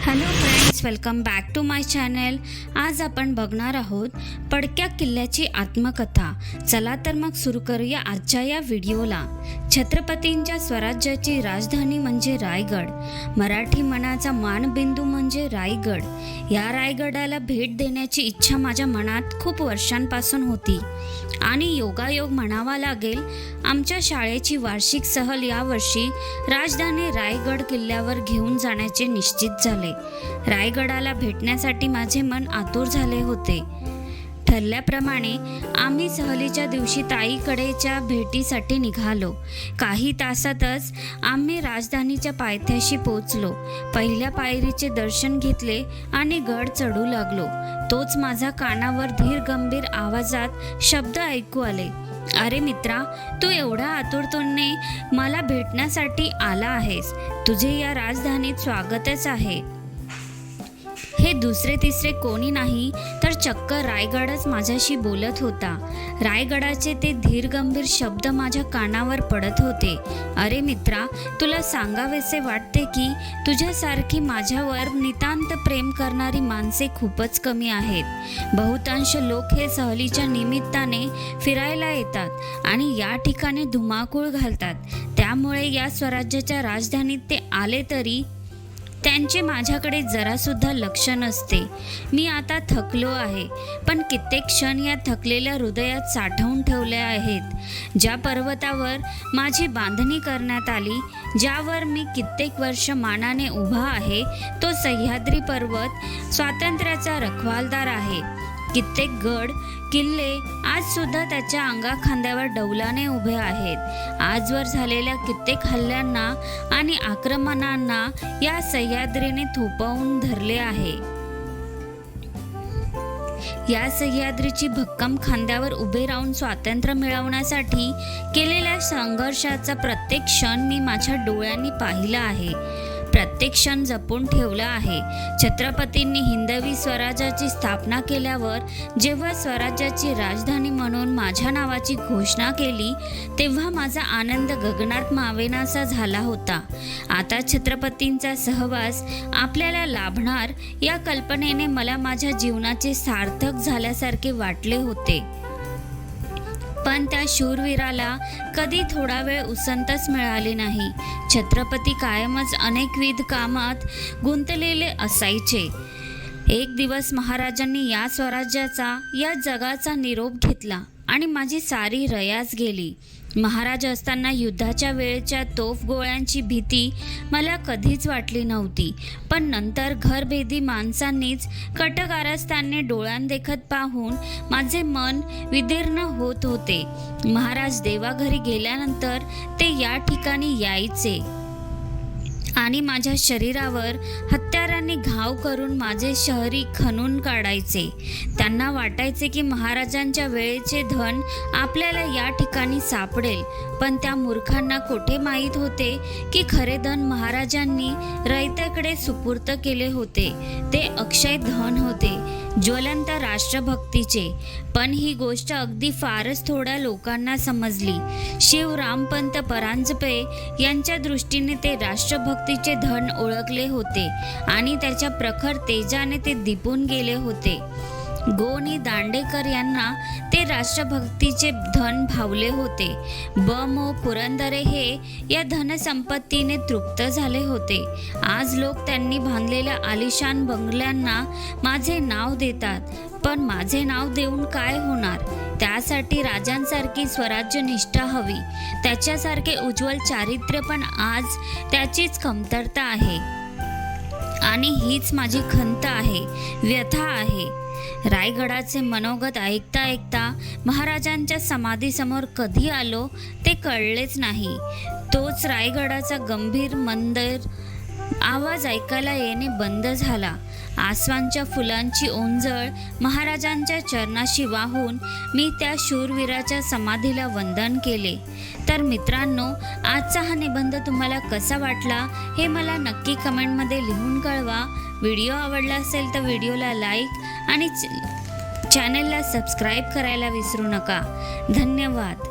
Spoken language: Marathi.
할로 welcome back to my channel आज आपण बघणार आहोत पडक्या किल्ल्याची आत्मकथा. चला तर मग सुरू करूया आजच्या या व्हिडिओला. छत्रपतींच्या स्वराज्याची राजधानी म्हणजे रायगड. मराठी मनाचा मानबिंदू म्हणजे रायगड. या रायगडाला भेट देण्याची इच्छा माझ्या मनात खूप वर्षांपासून होती. आणि योगायोग म्हणावा लागेल आमच्या शाळेची वार्षिक सहल यावर्षी राजधानी रायगड किल्ल्यावर घेऊन जाण्याचे निश्चित झाले. रायगडाला भेटण्यासाठी माझे मन आतुर झाले होते. ठरल्याप्रमाणे आम्ही सहलीच्या दिवशी ताईकडेच्या भेटीसाठी निघालो. काही तासातच आम्ही राजधानीच्या पायथ्याशी पोचलो. पहिल्या पायरीचे दर्शन घेतले आणि गड चढू लागलो. तोच माझा कानावर धीर गंभीर आवाजात शब्द ऐकू आले. अरे मित्रा तू एवढ्या आतुरतोने मला भेटण्यासाठी आला आहेस. तुझे या राजधानीत स्वागतच आहे. हे दुसरे तिसरे कोणी नाही तर चक्क रायगडच माझ्याशी बोलत होता. रायगडाचे ते धीरगंभीर शब्द माझ्या कानावर पडत होते. अरे मित्रा तुला सांगावेसे वाटते की तुझ्यासारखी माझ्यावर नितांत प्रेम करणारी माणसे खूपच कमी आहेत. बहुतांश लोक हे सहलीच्या निमित्ताने फिरायला येतात आणि या ठिकाणी धुमाकूळ घालतात. त्यामुळे या स्वराज्याच्या राजधानीत ते आले तरी त्यांचे माझ्याकडे जरासुद्धा लक्ष नसते. मी आता थकलो आहे पण कित्येक क्षण या थकलेल्या हृदयात साठवून ठेवले आहेत. ज्या पर्वतावर माझी बांधणी करण्यात आली ज्यावर मी कित्येक वर्ष मानाने उभा आहे तो सह्याद्री पर्वत स्वातंत्र्याचा रखवालदार आहे. कित्येक गड किल्ले आज सुद्धा त्याच्या अंगाखांद्यावर डौलाने उभे आहेत. आजवर झालेल्या कित्येक हल्ल्यांना आणि आक्रमणांना या सह्याद्रीने थोपवून धरले आहे. या सह्याद्रीची भक्कम खांद्यावर उभे राहून स्वातंत्र्य मिळवण्यासाठी केलेल्या संघर्षाचा प्रत्येक क्षण मी माझ्या डोळ्यांनी पाहिला आहे. प्रत्येक क्षण जपून ठेवला आहे. छत्रपतींनी हिंदवी स्वराज्याची स्थापना केल्यावर जेव्हा स्वराज्याची राजधानी म्हणून माझ्या नावाची घोषणा केली तेव्हा माझा आनंद गगनात मावेनासा झाला होता. आता छत्रपतींचा सहवास आपल्याला लाभणार या कल्पनेने मला माझ्या जीवनाचे सार्थक झाल्यासारखे वाटले होते. पण त्या शूरवीराला कधी थोडा वेळ उसंतच मिळाली नाही. छत्रपती कायमच अनेकविध कामात गुंतलेले असायचे. एक दिवस महाराजांनी या स्वराज्याचा या जगाचा निरोप घेतला आणि माझी सारी रयास गेली. महाराज असताना युद्धाच्या वेळेच्या तोफ गोळ्यांची भीती मला कधीच वाटली नव्हती. पण नंतर घरभेदी माणसांनीच कटकारस्थाने डोळ्यांदेखत पाहून माझे मन विदीर्ण होत होते. महाराज देवाघरी गेल्यानंतर ते या ठिकाणी यायचे आणि माझ्या शरीरावर महाराजांनी घाव करून माझे शहरी खणून काढायचे. त्यांना वाटायचे की महाराजांच्या वेळेचे धन आपल्याला या ठिकाणी सापडेल. पण त्या मूर्खांना कोठे माहीत होते की खरे धन महाराजांनी रयत्याकडे सुपूर्त केले होते? ते अक्षय धन होते. ज्वलंत राष्ट्रभक्तीचे. पण ही गोष्ट अगदी फारच थोड्या लोकांना समजली. शिव रामपंत परांजपे यांच्या दृष्टीने ते राष्ट्रभक्तीचे धन ओळखले होते आणि त्याच्या प्रखर तेजाने ते दिपून गेले होते. गोनी दांडेकर यांना ते राष्ट्रभक्तीचे धन भावले होते. ब. मो. पुरंदरे हे या धनसंपत्तीने तृप्त झाले होते. आज लोक त्यांनी बांधलेल्या आलिशान बंगल्यांना माझे नाव देतात. पण माझे नाव देऊन काय होणार? त्यासाठी राजांसारखी स्वराज्य निष्ठा हवी. त्याच्यासारखे उज्ज्वल चारित्र्य पण आज त्याचीच कमतरता आहे. आणि हीच माझी खंत आहे व्यथा आहे. रायगडाचे मनोगत ऐकता ऐकता महाराजांच्या समाधीसमोर कधी आलो ते कळलेच नाही. तोच रायगडाचा गंभीर मंदिर आवाज ऐकायला येणे बंद झाला. आसवांच्या फुलांची ओंजळ महाराजांच्या चरणाशी वाहून मी त्या शूरवीराच्या समाधीला वंदन केले. तर मित्रांनो आजचा हा निबंध तुम्हाला कसा वाटला हे मला नक्की कमेंटमध्ये लिहून कळवा. व्हिडिओ आवडला असेल तर व्हिडिओला लाईक आणि चॅनलला सबस्क्राईब करायला विसरू नका. धन्यवाद.